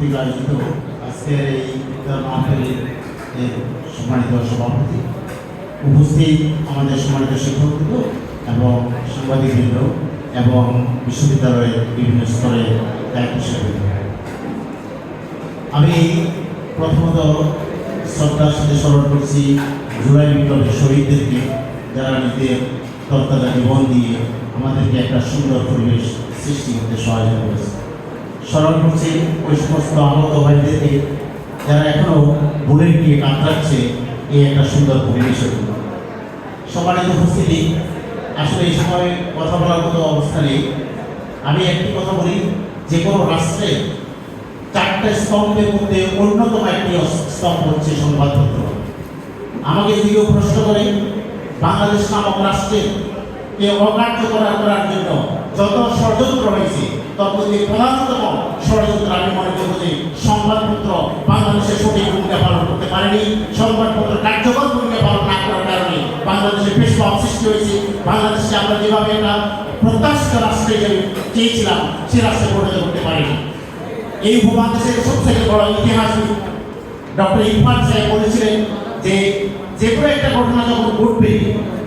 আয়োজিত আজকের এই ইফতার সম্মানিত সভাপতি উপস্থিত আমাদের সম্মানিত শিক্ষকবৃন্দ এবং সাংবাদিকবৃন্দ এবং বিশ্ববিদ্যালয়ের বিভিন্ন স্তরে দায়িত্বশীল আমি প্রথমত শ্রদ্ধার সাথে স্মরণ করছি জুলাই বিপ্লবের শহীদদেরকে, যারা নিজের তরতাজা জীবন দিয়ে আমাদেরকে একটা সুন্দর পরিবেশ সৃষ্টি করতে সহায়তা করেছে। স্মরণ করছি ওই সমস্ত আহত ভাইদেরকে যারা এখনও বুলেট দিয়ে কাতরাচ্ছে, এই একটা সুন্দর পরিবেশের জন্য সম্মানিত উপস্থিতি, আসলে এই সময় কথা বলার মতো অবস্থা নেই। আমি একটি কথা বলি, যে কোনো রাষ্ট্রে চারটে স্তম্ভের মধ্যে অন্যতম একটি স্তম্ভ হচ্ছে সংবাদপত্র। আমাকে যদিও প্রশ্ন করে, বাংলাদেশ নামক রাষ্ট্রের কে অকার্যকর করার জন্য যত ষড়যন্ত্র হয়েছে প্রধানতম ষড়যন্ত্র আমি মনে করব সংবাদপত্র বাংলাদেশের সঠিক ভূমিকা পালন করতে পারেনি। সংবাদপত্র কার্যকর ভূমিকা পালন না করার কারণে বাংলাদেশে পেশওয়া সৃষ্টি হয়েছে। বাংলাদেশে আমরা যেভাবে একটা প্রত্যাশিত রাষ্ট্রে চেয়েছিলাম, সে রাষ্ট্রে পরিণত করতে পারিনি। এই উপমহাদেশের সবথেকে বড় ইতিহাসবিদ ডক্টর ইরফান সাহেব বলেছিলেন যে যে কোনো একটা ঘটনা যখন ঘটবে,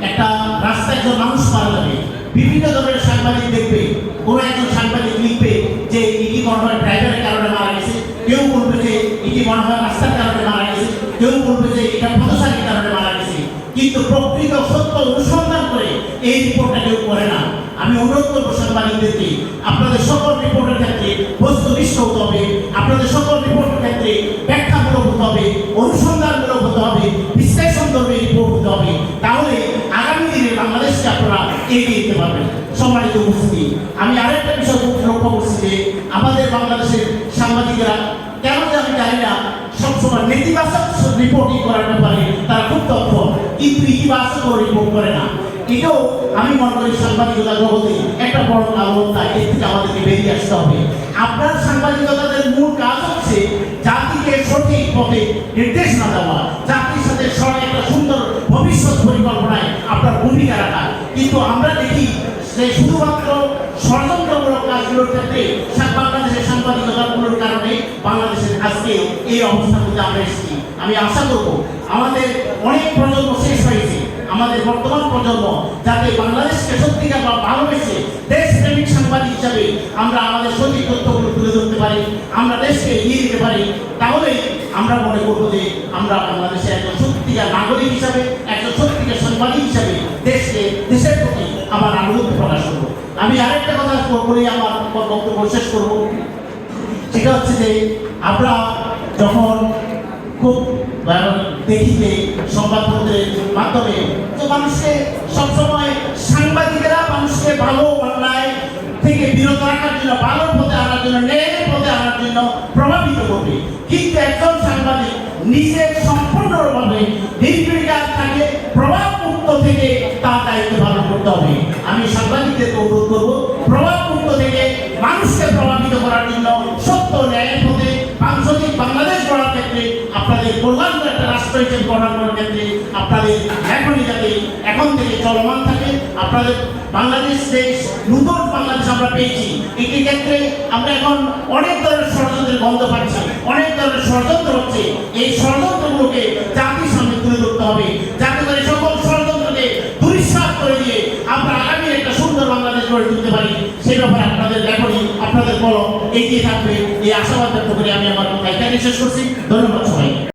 একটা রাস্তায় একজন মানুষ মারা যাবে বিভিন্ন ধরনের সাংবাদিক দেখবে, কোনো একজন সাংবাদিক লিখবে যে ইটি মনে হয় ড্রাইভারের কারণে মারা গেছে, কেউ বলবে যে ইটি মনে হয় রাস্তার কারণে মারা গেছে, কেউ বলবে যে এটা পথচারীর কারণে মারা গেছে। কিন্তু প্রকৃত সত্য অনুসন্ধান করে এই রিপোর্টটা কেউ করে না। আমি অনুরোধ করব সাংবাদিকদেরকে, আপনাদের সকল রিপোর্টের ক্ষেত্রে বস্তুনিষ্ঠ হতে হবে আপনাদের সকল রিপোর্টের ক্ষেত্রে ব্যাখ্যামূলক হতে হবে অনুসন্ধানমূলক হতে হবে বিশ্লেষণ ধর্মী রিপোর্ট হতে হবে তাহলে আগামী দিনে বাংলাদেশকে আপনারা এগিয়ে দিতে পারবেন। সম্মানিত উপস্থিতি, আমি আরেকটা বিষয় লক্ষ্য করছি যে আমাদের বাংলাদেশের সাংবাদিকেরা কেন যে আমি জানি না, সবসময় নেতিবাচক রিপোর্টিং করার ব্যাপারে তারা খুব তৎপর, কিন্তু ইতিবাচক রিপোর্ট করে না। এটাও আমি মনে করি সাংবাদিকতা জগতে একটা বড় কারণতা এর থেকে আমাদেরকে বেরিয়ে আসতে হবে। আপনার সাংবাদিকতাদের মূল কাজ হচ্ছে জাতিকে সঠিক পথে নির্দেশনা দেওয়া, জাতির সাথে সবাই একটা সুন্দর ভবিষ্যৎ পরিকল্পনায় আপনার ভূমিকা রাখা কিন্তু আমরা দেখি যে শুধুমাত্র ষড়যন্ত্রমূলক কাজগুলোর ক্ষেত্রে বাংলাদেশের সাংবাদিকতাগুলোর কারণে বাংলাদেশের আজকে এই অবস্থার মধ্যে আমরা এসেছি। আমি আশা করব আমাদের অনেক প্রজন্ম শেষ হয়েছে। আমাদের বর্তমান প্রজন্ম যাতে বাংলাদেশকে সত্যিকার বা ভালোবেসে দেশপ্রেমিক সাংবাদিক হিসাবে আমরা আমাদের সঠিক তথ্যগুলো তুলে ধরতে পারি, আমরা দেশকে এগিয়ে দিতে পারি তাহলে আমরা মনে করব যে আমরা বাংলাদেশে একজন সত্যিকার নাগরিক হিসাবে একজন সত্যিকার সাংবাদিক হিসাবে দেশকে দেশের প্রতি আমার আনুগত্য প্রকাশ করব আমি আরেকটা কথা বলে, আমার বক্তব্য শেষ করব। সেটা হচ্ছে যে, আমরা যখন খুব দেখি যে সংবাদপত্রের মাধ্যমে তো মানুষকে সবসময় সাংবাদিকেরা মানুষকে ভালো অন্যায় থেকে বিরত রাখার জন্য, ভালো পথে আনার জন্য, ন্যায়ের পথে আনার জন্য প্রভাবিত করবে। কিন্তু একজন সাংবাদিক নিজের সম্পূর্ণভাবে নির্বিকার থাকে প্রভাব মুক্ত থেকে তার দায়িত্ব পালন করতে হবে। আমি সাংবাদিকদেরকে আপনাদের একটা রাষ্ট্র গঠন করার ক্ষেত্রে আপনাদের এখনই যাতে এখন থেকে চলমান থাকে, আপনাদের বাংলাদেশ দেশ, নতুন বাংলাদেশ আমরা পেয়েছি। এটি ক্ষেত্রে আমরা এখন অনেক ধরনের ষড়যন্ত্রের গন্ধ পাচ্ছি, অনেক ধরনের ষড়যন্ত্র হচ্ছে। এই ষড়যন্ত্রগুলোকে জাতির সামনে তুলে ধরতে হবে, যাতে করে সকল ষড়যন্ত্রকে দুরিশ্বাস করে দিয়ে আমরা আগামী একটা সুন্দর বাংলাদেশ গড়ে তুলতে পারি। সে ব্যাপারে আপনাদের লেখনী, আপনাদের কলম এগিয়ে থাকবে। এই আশাবাদ ব্যক্ত করে আমি আমার কথা এখানে শেষ করছি। ধন্যবাদ সবাই